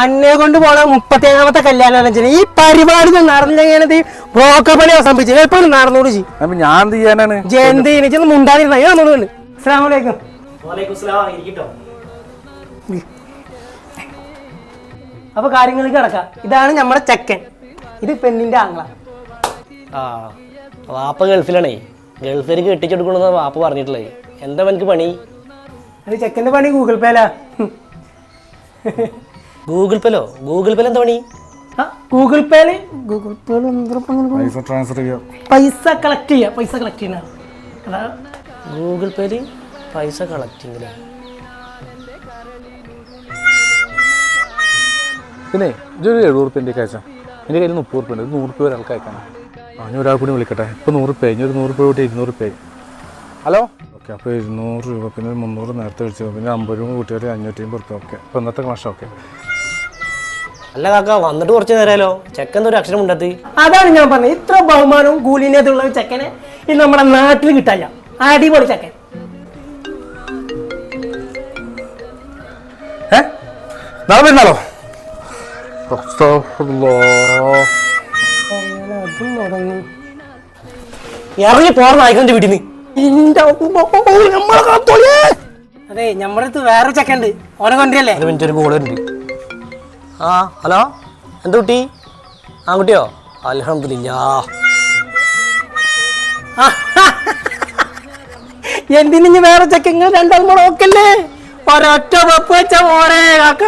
അന്നെ കൊണ്ട് പോണ മുപ്പത്തേഴാമത്തെ കല്യാണാലോചന ഈ പരിപാടി നടന്നില്ലെങ്കിൽ പണി അവസാനിപ്പിച്ചു. എപ്പോഴും നടന്നോട് ചെയ്യും. അപ്പൊ ഞാൻ എന്ത് ചെയ്യാനാണ്? ജയന്തി ചെന്ന് മുണ്ടാതിരുന്ന. ഞാൻ നമ്മൾ അസ്സാം വലൈക്കും അപ്പൊ കാര്യങ്ങൾക്ക് കിടക്കാം. ഇതാണ് നമ്മുടെ ചെക്കൻ. ഇത് പെണ്ണിന്റെ ആംഗ്ല ആ വാപ്പ ഗൾഫിലാണേ. ഗൾഫിലേക്ക് കെട്ടിച്ചെടുക്കണമെന്ന് വാപ്പ പറഞ്ഞിട്ടുള്ളത്. എന്താ എനിക്ക് പണി? അത് ചെക്കന്റെ പണി ഗൂഗിൾ പേലാ ഗൂഗിൾ പേലോ? ഗൂഗിൾ പേൽ എന്താ പണി ഗൂഗിൾ പേയിൽ ഗൂഗിൾ പേയിൽ ഇപ്പൊ? പൈസ ട്രാൻസ്ഫർ ചെയ്യാം. പൈസ കളക്ട് ചെയ്യാ പൈസ കളക്ട് ചെയ്യുന്ന. അതാ. ഗൂഗിൾ പേൽ പൈസ കളക്ടിങ് പിന്നെ ഇതൊരു എഴുപത് റുപ്യന്റെ അയച്ചാ എന്റെ കയ്യിൽ മുപ്പത് റുപ്യ ഉണ്ട്. നൂറ് റുപ്യ ഒരാൾക്ക് അയക്കണം ആ ഞാൻ ഒരാൾ കൂടി വിളിക്കട്ടെ. ഇപ്പോൾ നൂറ് റുപ്യ ഇനി ഒരു നൂറ് റുപ്യ കൂട്ടി ഇരുന്നൂറ് റുപ്യ ഹലോ? ഓക്കെ അപ്പോൾ ഇരുന്നൂറ് രൂപ പിന്നെ മുന്നൂറ് നേരത്തെ വിളിച്ചു പിന്നെ അമ്പത് രൂപ കൂട്ടിയാൽ അഞ്ഞൂറ്റി അമ്പത് റുപ്യ ഓക്കെ അപ്പോൾ ഇന്നത്തെ ക്ലാഷ് ഓക്കെ. അല്ല കാക്ക വന്നിട്ട് കുറച്ച് നേരമല്ലോ. ചെക്കൻ ഒരു അക്ഷരം ഉണ്ടത്തി അതാണ് ഞാൻ പറഞ്ഞത്. ഇത്ര ബഹുമാനവും കൂലിനേതുള്ള ഒരു ചെക്കനെ ഇത് നമ്മുടെ നാട്ടിൽ കിട്ടാല്ല അടിപൊളി ചെക്കൻ. നാളെ ഇറങ്ങി പോർന്ന വീട്ടിൽ നിന്ന് കാത്തോളിയേ. അതെ നമ്മുടെ അടുത്ത് വേറെ ചെക്കണ്ട് ഓനെ കൊണ്ടല്ലേ ഒരു മിനിറ്റ് ഒരു കോൾ ഉണ്ട് ആ ഹലോ? എന്താ കുട്ടി? ആ കുട്ടിയോ അലഹമില്ലാ എന്തിനു വേറെ ചെക്കങ്ങൾ രണ്ടാൾ കൂടെ നോക്കല്ലേ ഒരൊറ്റ വെപ്പ് വെച്ച മോനെ കാക്ക.